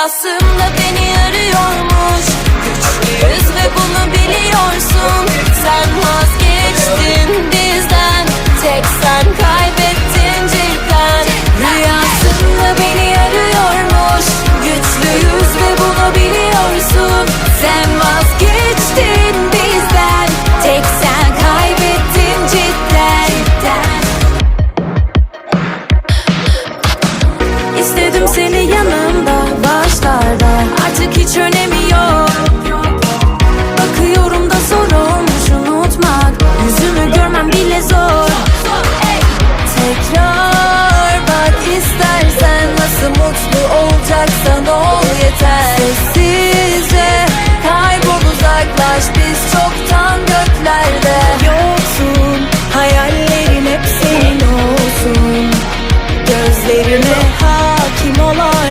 Rüyasında beni arıyormuş. Güçlüyüz ve bunu biliyorsun. Sen vazgeçtin bizden. Tek sen kaybettin cidden Rüyasında beni arıyormuş. Güçlüyüz ve bunu biliyorsun. Sen vazgeçtin bizden. Tek sen kaybettin cidden İstedim seni yanımda zor. Tekrar bak istersen Nasıl mutlu olacaksan ol yeter. Sessizce kaybol uzaklaş Biz çoktan göklerde Yoksun. Hayallerin hep senin olsun. Gözlerime